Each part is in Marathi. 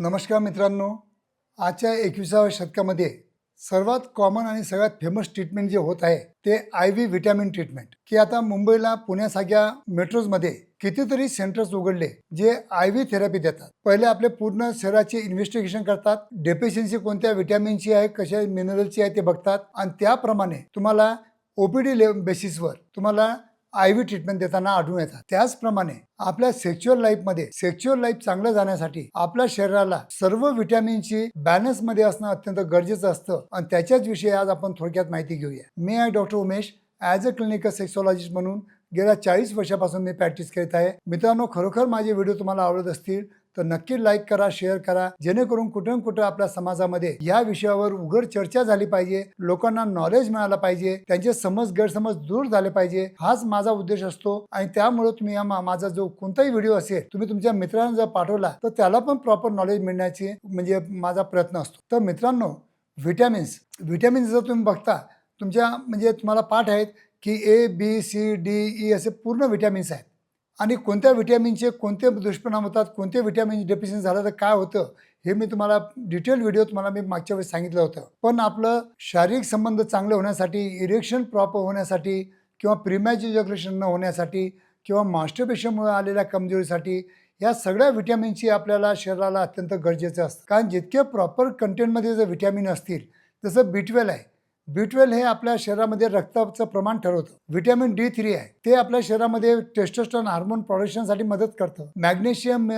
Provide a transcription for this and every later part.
नमस्कार मित्रांनो. आजच्या एकविसाव्या शतकामध्ये सर्वात कॉमन आणि सगळ्यात फेमस ट्रीटमेंट जे होत आहे ते आय व्ही व्हिटॅमिन ट्रीटमेंट की आता मुंबईला पुण्यासारख्या मेट्रोजमध्ये कितीतरी सेंटर्स उघडले जे आय व्ही थेरपी देतात. पहिले आपले पूर्ण शरीराचे इन्व्हेस्टिगेशन करतात डेफिशियन्सी कोणत्या व्हिटॅमिनची आहे कशा मिनरलची आहे ते बघतात. आणि त्याप्रमाणे तुम्हाला ओपीडी बेसिसवर तुम्हाला आय व्ही ट्रीटमेंट देताना आढळून येतात. त्याचप्रमाणे आपल्या सेक्च्युअल लाईफमध्ये सेक्च्युअल लाईफ चांगलं जाण्यासाठी आपल्या शरीराला सर्व व्हिटॅमिनची बॅलन्समध्ये असणं अत्यंत गरजेचं असतं. आणि त्याच्याच विषयी आज आपण थोडक्यात माहिती घेऊया. मी आहे doctor Umesh as a clinical sexologist म्हणून गेल्या चाळीस वर्षापासून मी प्रॅक्टिस करत आहे. मित्रांनो खरोखर माझे व्हिडिओ तुम्हाला आवडत असतील तर नक्की लाईक करा शेअर करा. जेणेकरून कुठे न कुठे आपल्या समाजामध्ये या विषयावर उघड चर्चा झाली पाहिजे लोकांना नॉलेज मिळालं पाहिजे त्यांचे समज गैरसमज दूर झाले पाहिजे हाच माझा उद्देश असतो. आणि त्यामुळे तुम्ही या माझा जो कोणताही व्हिडिओ असेल तुम्ही तुमच्या मित्रांना जर पाठवला तर त्याला पण प्रॉपर नॉलेज मिळण्याची म्हणजे माझा प्रयत्न असतो. तर मित्रांनो व्हिटॅमिन्स व्हिटॅमिन्स जर तुम्ही बघता तुमच्या म्हणजे तुम्हाला पाठ आहेत की A B C D E असे पूर्ण व्हिटॅमिन्स आहेत. आणि कोणत्या व्हिटॅमिनचे कोणते दुष्परिणाम होतात कोणते व्हिटॅमिन डेफिशियन्सी झालं तर काय होतं हे मी तुम्हाला डिटेल व्हिडिओ तुम्हाला मी मागच्या वेळेस सांगितलं होतं. पण आपलं शारीरिक संबंध चांगले होण्यासाठी इरेक्शन प्रॉपर होण्यासाठी किंवा प्रिमॅजिजग्रेशन न होण्यासाठी किंवा मास्टरपेशनमुळे आलेल्या कमजोरीसाठी या सगळ्या व्हिटॅमिनची आपल्याला शरीराला अत्यंत गरजेचं असतं. कारण जितके प्रॉपर कंटेंटमध्ये जर व्हिटॅमिन असतील जसं बी ट्वेल्व आहे बी ट्वेल्व हे आपल्या शरीरामध्ये रक्ताचं प्रमाण ठरवतं. व्हिटॅमिन डी थ्री आहे. ते आपल्या शरीरामध्ये टेस्टोस्टॉन हार्मोन प्रोडक्शनसाठी मदत करतं. मॅग्नेशियम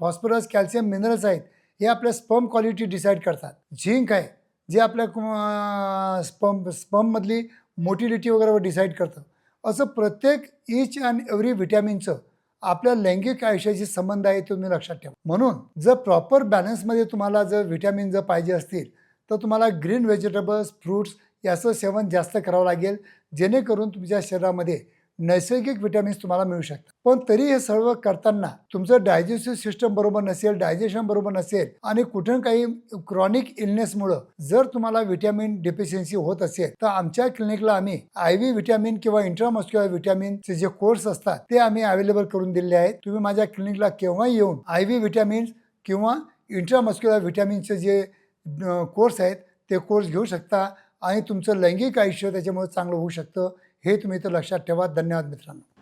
फॉस्फरस कॅल्शियम मिनरल्स आहेत हे आपल्या स्पम क्वालिटी डिसाईड करतात. झिंक आहे जे आपल्या स्पम स्पममधली मोटिलिटी वगैरे डिसाईड करतं. असं प्रत्येक इच अँड एव्हरी व्हिटॅमिनचं आपल्या लैंगिक आयुष्याशी संबंध आहे तुम्ही लक्षात ठेवा. म्हणून जर प्रॉपर बॅलन्समध्ये तुम्हाला जर व्हिटॅमिन जर पाहिजे असतील तर तुम्हाला ग्रीन व्हेजिटेबल्स फ्रूट्स याचं सेवन जास्त करावं लागेल. जेणेकरून तुमच्या शरीरामध्ये नैसर्गिक विटॅमिन्स तुम्हाला मिळू शकतात. पण तरी हे सर्व करताना तुमचं डायजेस्टिव्ह सिस्टम बरोबर नसेल डायजेशन बरोबर नसेल आणि कुठून काही क्रॉनिक इलनेसमुळं जर तुम्हाला विटॅमिन डेफिशियन्सी होत असेल तर आमच्या क्लिनिकला आम्ही आय व्ही व्हिटॅमिन किंवा इंट्रामस्क्युलर विटॅमिनचे जे कोर्स असतात ते आम्ही अवेलेबल करून दिले आहेत. तुम्ही माझ्या क्लिनिकला केव्हाही येऊन आय व्ही विटॅमिन्स किंवा इंट्रामस्क्युलर व्हिटॅमिनचे जे कोर्स आहेत ते कोर्स घेऊ शकता आणि तुमचं लैंगिक आयुष्य त्याच्यामुळे चांगलं होऊ शकतं हे तुम्ही इथं लक्षात ठेवा. धन्यवाद मित्रांनो.